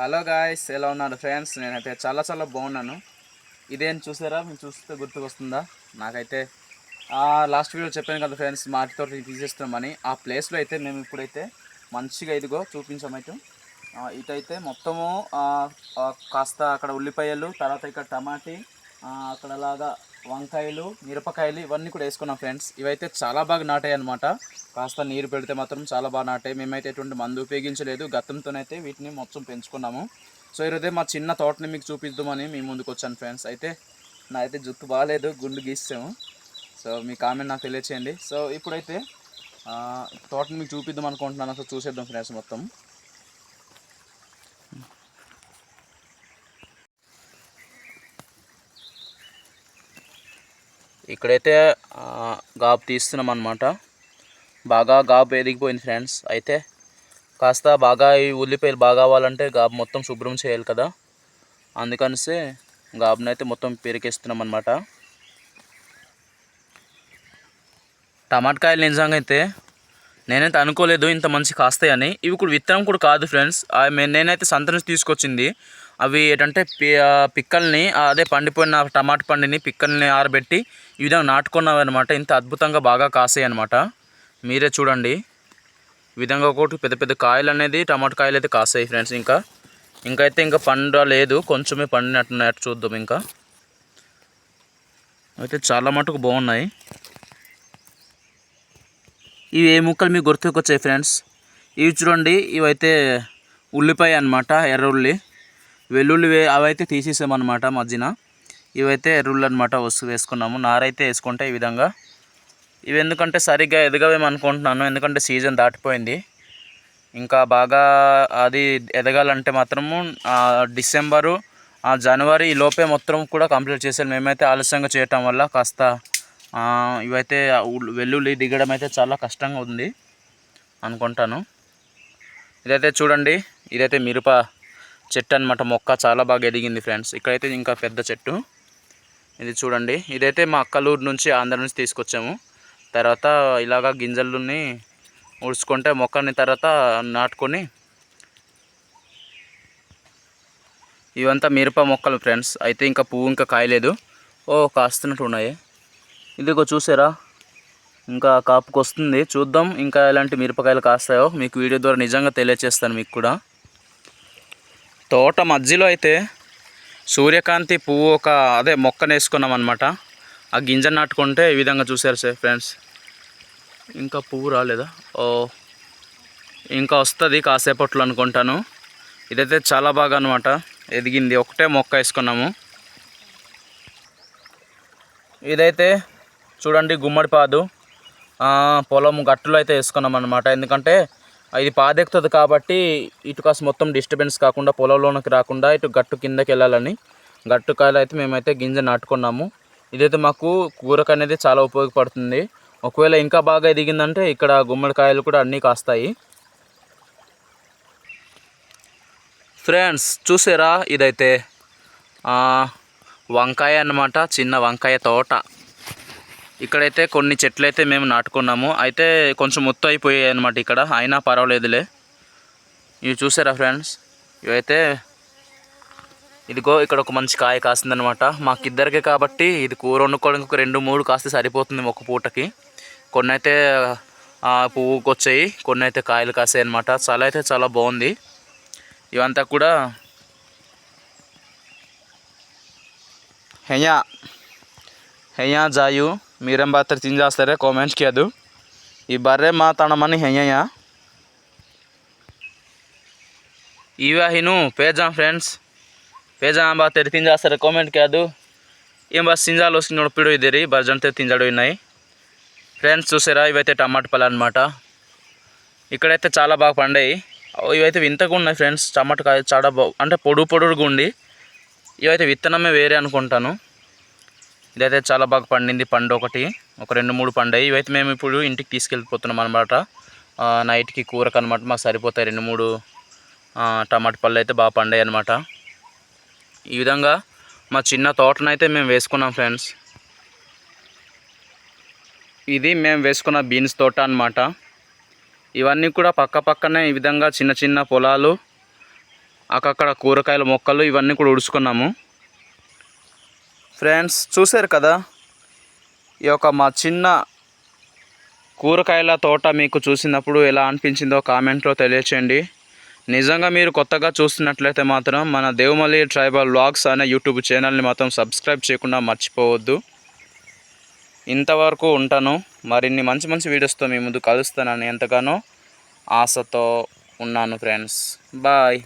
Hello guys ఎలా ఉన్నారు friends? నేనైతే చాలా చాలా బాగున్నాను. ఇదేం చూసారా? మీరు చూస్తే గుర్తుకొస్తుందా? నాకైతే లాస్ట్ వీడియో చెప్పాను కదా ఫ్రెండ్స్ మాటితో తీసేస్తున్నామని. ఆ ప్లేస్లో అయితే మేము ఇప్పుడైతే మంచిగా ఇదిగో చూపించామైతే ఇటైతే మొత్తము కాస్త అక్కడ ఉల్లిపాయలు తర్వాత ఇక్కడ టమాటీ అక్కడలాగా అక్కడ వంకాయలు మిరపకాయలు ఇవన్నీ కూడా వేసుకున్నాం ఫ్రెండ్స్. ఇవైతే చాలా బాగా నాటాయి అనమాట కాస్త నీరు పెడితే మాత్రం చాలా బాగా నాటాయి. మేమైతే ఎటువంటి మందు ఉపయోగించలేదు. గతంతోనైతే వీటిని మొత్తం పెంచుకున్నాము. సో ఈరోజే మా చిన్న తోటని మీకు చూపిద్దామని మీ ముందుకు వచ్చాను ఫ్రెండ్స్. అయితే నా అయితే జుట్టు బాగాలేదు గుండు గీసాము సో మీ కామెంట్ నాకు తెలియచేయండి. సో ఇప్పుడైతే తోటని మీకు చూపిద్దాం అనుకుంటున్నాను. అసలు చూసేద్దాం ఫ్రెండ్స్ మొత్తం. ఇక్కడైతే గాబు తీస్తున్నాం అనమాట బాగా గాబు ఎదిగిపోయింది ఫ్రెండ్స్. అయితే కాస్త బాగా ఈ ఉల్లిపాయలు బాగా అవ్వాలంటే గాబు మొత్తం శుభ్రం చేయాలి కదా. అందుకనిసే అయితే మొత్తం పెరికేస్తున్నాం అనమాట టమాటకాయలు నిజంగా అయితే నేనైతే అనుకోలేదు ఇంత మంచి కాస్తాయని. ఇవి కూడా విత్తనం కూడా కాదు ఫ్రెండ్స్. మే- నేనైతే సంత నుంచి తీసుకొచ్చింది. అవి ఏంటంటే పిక్కల్ని అదే పండిపోయిన టమాటా పండిని పిక్కల్ని ఆరబెట్టి ఈ విధంగా నాటుకున్నవి అనమాట ఇంత అద్భుతంగా బాగా కాసాయి అనమాట మీరే చూడండి. ఈ విధంగా ఒకటి పెద్ద పెద్ద కాయలు అనేది టమాటా కాయలు అయితే కాసాయి ఫ్రెండ్స్ ఇంకా. ఇంకా అయితే ఇంకా పండ లేదు. కొంచెమే పండినట్టున్నట్టు చూద్దాం ఇంకా. అయితే చాలా మటుకు బాగున్నాయి. ఇవి ఏ ముక్కలు మీకు గుర్తుకొచ్చాయి ఫ్రెండ్స్? ఇవి చూడండి. ఇవైతే ఉల్లిపాయ అనమాట ఎర్రుల్లి వెల్లుల్లి అవైతే తీసేసామన్నమాట మధ్యన ఇవైతే ఎర్రుళ్ళు అనమాట వస్తు వేసుకున్నాము. నారైతే వేసుకుంటే ఈ విధంగా. ఇవి ఎందుకంటే సరిగ్గా ఎదగవేమనుకుంటున్నాను. ఎందుకంటే సీజన్ దాటిపోయింది. ఇంకా బాగా అది ఎదగాలంటే మాత్రము డిసెంబరు జనవరి ఈ లోపే మొత్తం కూడా కంప్లీట్ చేసాను మేమైతే ఆలస్యంగా చేయటం వల్ల కాస్త ఇవైతే వెల్లుల్లి దిగడం అయితే చాలా కష్టంగా ఉంది అనుకుంటాను. ఇదైతే చూడండి. ఇదైతే మిరప చెట్టు అనమాట మొక్క చాలా బాగా ఎదిగింది ఫ్రెండ్స్. ఇక్కడైతే ఇంకా పెద్ద చెట్టు. ఇది చూడండి. ఇదైతే మా అక్కలూరు నుంచి ఆంధ్ర నుంచి తీసుకొచ్చాము. తర్వాత ఇలాగా గింజలని ఉడుచుకుంటే మొక్కని తర్వాత నాటుకొని ఇవంతా మిరప మొక్కలు ఫ్రెండ్స్. అయితే ఇంకా పువ్వు ఇంకా కాయలేదు. ఓ కాస్తున్నట్టు ఉన్నాయి. ఇదిగో చూసారా? ఇంకా కాపుకొస్తుంది. చూద్దాం. ఇంకా ఎలాంటి మిరపకాయలు కాస్తాయో మీకు వీడియో ద్వారా నిజంగా తెలియచేస్తాను మీకు కూడా. తోట మధ్యలో అయితే సూర్యకాంతి పువ్వు ఒక అదే మొక్కను వేసుకున్నాం అనమాట ఆ గింజ నాటుకుంటే ఈ విధంగా చూసారు సార్ ఫ్రెండ్స్. ఇంకా పువ్వు రాలేదా? ఓ ఇంకా వస్తుంది కాసేపట్లో అనుకుంటాను. ఇదైతే చాలా బాగా అనమాట ఎదిగింది. ఒకటే మొక్క వేసుకున్నాము. ఇదైతే చూడండి గుమ్మడిపాదు. పొలం గట్టులో అయితే వేసుకున్నాం అనమాట ఎందుకంటే ఇది పాదెక్కుతుంది కాబట్టి ఇటు కాస్త మొత్తం డిస్టర్బెన్స్ కాకుండా పొలంలోనికి రాకుండా ఇటు గట్టు కిందకి వెళ్ళాలని. గట్టు కాయలు అయితే మేమైతే గింజ నాటుకున్నాము. ఇదైతే మాకు కూరకు అనేది చాలా ఉపయోగపడుతుంది. ఒకవేళ ఇంకా బాగా ఎదిగిందంటే ఇక్కడ గుమ్మడికాయలు కూడా అన్నీ కాస్తాయి. ఫ్రెండ్స్ చూసారా? ఇదైతే వంకాయ అన్నమాట చిన్న వంకాయ తోట. ఇక్కడైతే కొన్ని చెట్లు అయితే మేము నాటుకున్నాము. అయితే కొంచెం మొత్తం అయిపోయాయి అనమాట ఇక్కడ. అయినా పర్వాలేదులే. ఇవి చూసారా ఫ్రెండ్స్? ఇవైతే ఇదిగో ఇక్కడ ఒక మంచి కాయ కాసిందనమాట మాకిద్దరికే కాబట్టి ఇది కూర వండుకోవడానికి ఒక రెండు మూడు కాస్తే సరిపోతుంది ఒక పూటకి. కొన్ని అయితే పువ్వుకి వచ్చాయి కొన్ని అయితే కాయలు కాసాయి అనమాట చాలా అయితే చాలా బాగుంది. ఇవంతా కూడా హెయా హెయా జాయు. ಜಾಯು ಮೀರಂ ಬಾತ್ರ ತಿಂಜಾಸ್ತಾರೆ ಕಾಮೆಂಟ್ಸ್ಗೆ ಅದು ಈ ಬರ್ರೆ ಮಾತಾಡಮನಿ ಹೆಯ್ಯ ఇవా హిను పేజాం ఫ్రెండ్స్ పేజాం బా తెరి తింజాస్తారు కామెంట్కి ಅದು ఏం బస్ సింజాలు వస్తుంది నొప్పిడు ఇద్దరి బర్జంతే తింజాడు ఉన్నాయి ఫ్రెండ్స్ చూసారా ఇవైతే టమాటా పళ్ళు అనమాట ఇక్కడైతే చాలా బాగా పండాయి ఓ, ఇవైతే వింతగా ఉన్నాయి ఫ్రెండ్స్ టమాటా కాయ చాలా బాగు అంటే పొడుగు పొడుగుగా ఉండి ఇవైతే విత్తనమే వేరే అనుకుంటాను ఇదైతే చాలా బాగా పండింది పండు ఒకటి. ఒక రెండు మూడు పండాయి. ఇవైతే మేము ఇప్పుడు ఇంటికి తీసుకెళ్ళిపోతున్నాం అనమాట నైట్కి కూరకు అనమాట మాకు సరిపోతాయి రెండు మూడు టమాటా పళ్ళు అయితే బాగా పండాయి అనమాట ఈ విధంగా మా చిన్న తోటనైతే మేము వేసుకున్నాం ఫ్రెండ్స్. ఇది మేము వేసుకున్న బీన్స్ తోట అన్నమాట. ఇవన్నీ కూడా పక్క పక్కనే ఈ విధంగా చిన్న చిన్న పొలాలు అక్కడ కూరగాయల మొక్కలు ఇవన్నీ కూడా ఉడుచుకున్నాము. ఫ్రెండ్స్ చూశారు కదా? ఈ యొక్క మా చిన్న కూరగాయల తోట మీకు చూసినప్పుడు ఎలా అనిపించిందో కామెంట్లో తెలియచేయండి. నిజంగా మీరు కొత్తగా చూస్తున్నట్లయితే మాత్రం మన దేవమల్లి ట్రైబల్ వ్లాగ్స్ అనే యూట్యూబ్ ఛానల్ని మాత్రం సబ్స్క్రైబ్ చేయకుండా మర్చిపోవద్దు. ఇంతవరకు ఉంటాను. మరిన్ని మంచి మంచి వీడియోస్తో మీ ముందు కలుస్తానని ఎంతగానో ఆశతో ఉన్నాను ఫ్రెండ్స్. బాయ్.